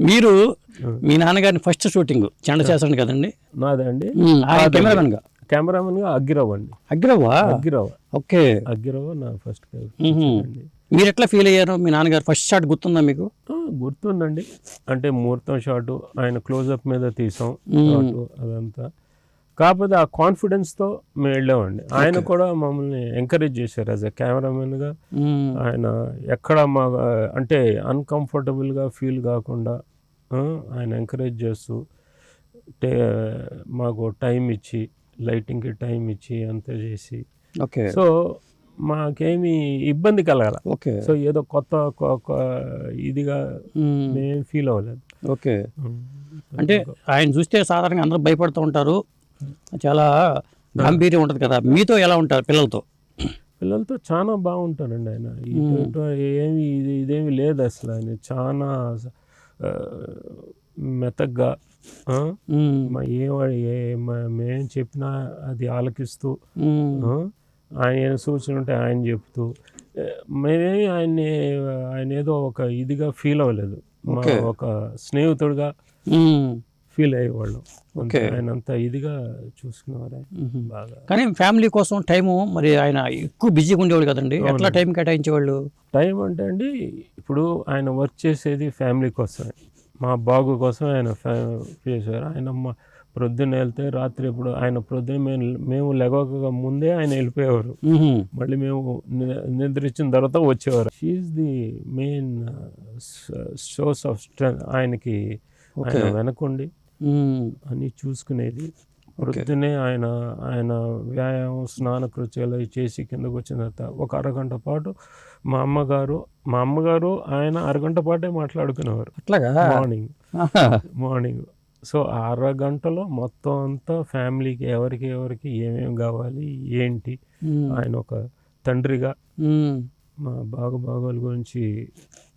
మీరు మీ నాన్నగారిని first shooting చెండ చేస్తాడు కదండి? నాదే అండి? ఉమ్, ఆయన కెమెరామెన్గా కెమెరామెన్గా అగ్గిరావు అండి. అగ్రవా అగ్గిరావు ఓకే. అగ్గిరావు నా ఫస్ట్. మీరు ఎట్లా ఫీల్ అయ్యారు? మీ నాన్నగారు ఫస్ట్ షాట్ గుర్తుందా మీకు? గుర్తుందండి. అంటే ముహూర్తం షాట్ ఆయన క్లోజప్ మీద తీసాం అదంతా. కాకపోతే ఆ కాన్ఫిడెన్స్తో మేము వెళ్ళామండి. ఆయన కూడా మమ్మల్ని ఎంకరేజ్ చేశారు యాజ్ ఎ కెమెరామెన్గా ఉమ్, ఆయన ఎక్కడ మా అంటే uncomfortable గా ఫీల్ కాకుండా ఆయన ఎంకరేజ్ చేస్తూ టే మాకు టైం ఇచ్చి లైటింగ్కి టైం ఇచ్చి అంతా చేసి. ఓకే. సో మాకేమి ఇబ్బంది కలగాల. ఓకే. సో ఏదో కొత్త ఇదిగా మేము. ఫీల్ అవ్వలేదు. ఓకే. అంటే ఆయన చూస్తే సాధారణంగా అందరూ భయపడుతూ ఉంటారు. చాలా గాంభీర్యం ఉంటుంది కదా. మీతో ఎలా ఉంటారు పిల్లలతో? పిల్లలతో చాలా బాగుంటానండి ఆయన. ఏమి ఇది ఇదేమి లేదు అసలు ఆయన. చాలా ఉమ్, మా ఏ ఏ మా- మేం చెప్పినా అది ఆలకిస్తూ ఆయన సూచన ఉంటే ఆయన చెప్తూ మేమేమి ఆయన్ని ఆయన ఏదో ఒక ఇదిగా ఫీల్ అవ్వలేదు. ఒక స్నేహితుడిగా ఫీల్ అయ్యేవాళ్ళం. Okay. ఆయన అంత ఇదిగా చూసుకునేవారు. బాగా. కానీ ఫ్యామిలీ కోసం టైము మరి ఆయన ఎక్కువ బిజీగా ఉండేవాళ్ళు కదండి. ఎట్లా టైం కేటాయించేవాళ్ళు? టైం అంటే అండి ఇప్పుడు ఆయన వర్క్ చేసేది ఫ్యామిలీ కోసమే. మా బాగు కోసం ఆయన చేశారు ఆయన మా ప్రొద్దున వెళ్తే రాత్రి ఇప్పుడు ఆయన ప్రొద్దున మేము మేము లెగక ముందే ఆయన వెళ్ళిపోయేవారు. మళ్ళీ మేము నిద్రించిన తర్వాత వచ్చేవారు. She is the main source of strength ఆయనకి. ఆయన వెనకుండి. అన్ని చూసుకునేది. ప్రొద్దునే ఆయన ఆయన వ్యాయామం స్నాన కృత్యాలు చేసి కిందకు వచ్చిన తర్వాత ఒక అరగంట పాటు మా అమ్మగారు మా అమ్మగారు ఆయన అరగంట పాటే మాట్లాడుకునేవారు. అట్లాగా? మార్నింగ్ మార్నింగ్ సో అరగంటలో మొత్తం అంతా ఫ్యామిలీకి ఎవరికి ఎవరికి ఏమేమి కావాలి ఏంటి ఆయన ఒక తండ్రిగా మా బాగోబాగోల గురించి ఆ, Okay.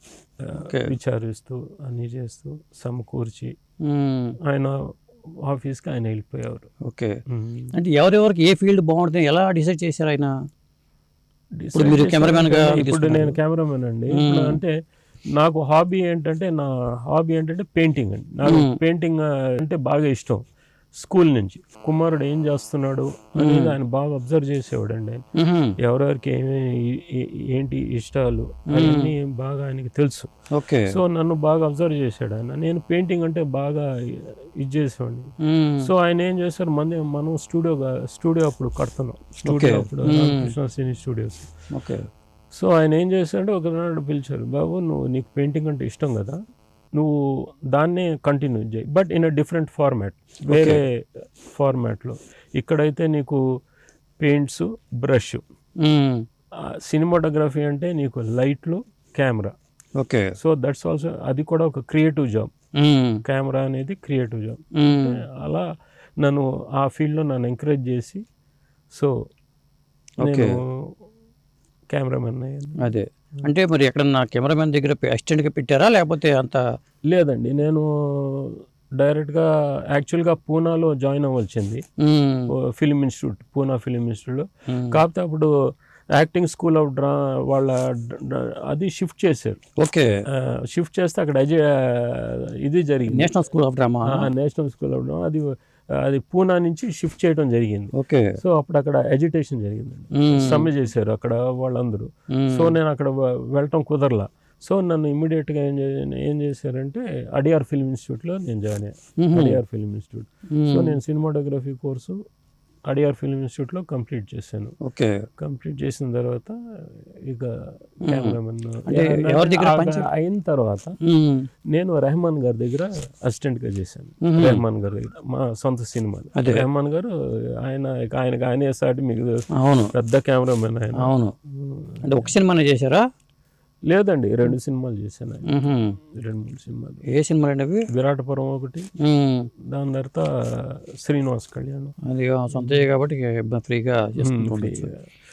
విచారిస్తూ అన్నీ చేస్తూ సమకూర్చి ఆయన ఆఫీస్కి ఆయన వెళ్ళిపోయేవారు. ఓకే. అంటే ఎవరెవరికి ఏ ఫీల్డ్ బాగుంటుంది ఎలా డిసైడ్ చేశారు ఆయన? ఇప్పుడు మీరు cameraman గా ఇప్పుడు. నేను కెమెరామెన్ అండి. ఇప్పుడు అంటే నాకు హాబీ ఏంటంటే నా హాబీ ఏంటంటే పెయింటింగ్ అండి. నాకు పెయింటింగ్ అంటే బాగా ఇష్టం. స్కూల్ నుంచి. కుమారుడు ఏం చేస్తున్నాడు అనేది ఆయన బాగా అబ్జర్వ్ చేసేవాడు అండి ఎవరెవరికి ఏమేమి ఏంటి ఇష్టాలు అవన్నీ బాగా ఆయనకి తెలుసు. ఓకే. సో నన్ను బాగా అబ్జర్వ్ చేశాడు ఆయన. నేను పెయింటింగ్ అంటే బాగా ఇది చేసేవాడిని. సో ఆయన ఏం చేశారు? మంది మనం స్టూడియో స్టూడియో అప్పుడు కడుతున్నాం. స్టూడియో అప్పుడు Ramakrishna cine studios okay. So ఆయన ఏం చేశాడంటే ఒకనాడు పిలిచారు బాబు నువ్వు నీకు పెయింటింగ్ అంటే ఇష్టం కదా? నువ్వు దాన్నే కంటిన్యూ చేయి but in a different format వేరే ఫార్మాట్లో ఇక్కడైతే నీకు పెయింట్స్ బ్రష్ సినిమాటోగ్రఫీ అంటే నీకు లైట్లు camera okay so that's also అది కూడా ఒక క్రియేటివ్ జాబ్ కెమెరా అనేది క్రియేటివ్ జాబ్ ఉమ్, అలా నన్ను ఆ ఫీల్డ్లో నన్ను ఎంకరేజ్ చేసి సో. నేను కెమెరామెన్ అదే. అంటే మరి ఎక్కడన్నా కెమెరామెన్ దగ్గర అసిస్టెంట్గా పెట్టారా? లేకపోతే అంత లేదండి నేను డైరెక్ట్గా యాక్చువల్గా పూనాలో జాయిన్ అవ్వాల్సింది. ఫిలిం ఇన్స్టిట్యూట్ పూనా ఫిలిం ఇన్స్టిట్యూట్లో. ఉమ్, కాకపోతే అప్పుడు యాక్టింగ్ స్కూల్ ఆఫ్ డ్రా వాళ్ళ అది షిఫ్ట్ చేశారు. ఓకే. షిఫ్ట్ చేస్తే అక్కడ ఇది జరిగింది. National school of drama? National school of draw అది అది పూనా నుంచి షిఫ్ట్ చేయడం జరిగింది. ఓకే. సో అప్పుడు అక్కడ ఎడ్యుటేషన్ జరిగిందండి. ఉమ్, సమ్మె చేశారు అక్కడ వాళ్ళందరూ. సో నేను అక్కడ వెళ్ళటం కుదరలా. సో నన్ను ఇమ్మీడియట్గా ఏం ఏం చేశారంటే అడియార్ ఫిల్మ్ ఇన్స్టిట్యూట్లో నేను జాయిన్ అయ్యాను అడియార్ ఫిల్మ్ ఇన్స్టిట్యూట్. సో నేను సినిమాటోగ్రఫీ కోర్సు అడియార్ ఫిల్మ్ ఇన్స్టిట్యూట్లో కంప్లీట్ చేశాను. ఓకే. కంప్లీట్ చేసిన తర్వాత ఇక కెమెరామెన్ అయిన తర్వాత నేను రెహమాన్ గారి దగ్గర అసిస్టెంట్గా చేశాను. రెహమాన్ గారి దగ్గర మా సొంత సినిమా. రెహమాన్ గారు ఆయన ఇక ఆయనకి ఆయనే సాటి మీకు పెద్ద కెమెరామెన్ ఆయన. అవును. అంటే ఒక సినిమానే చేశారా? లేదండి రెండు సినిమాలు చేశాను. రెండు మూడు సినిమాలు. ఏ సినిమాలు అండి అవి? విరాటపురం ఒకటి దాని తర్వాత శ్రీనివాస్ కళ్యాణ్. అది కాబట్టి ఫ్రీగా.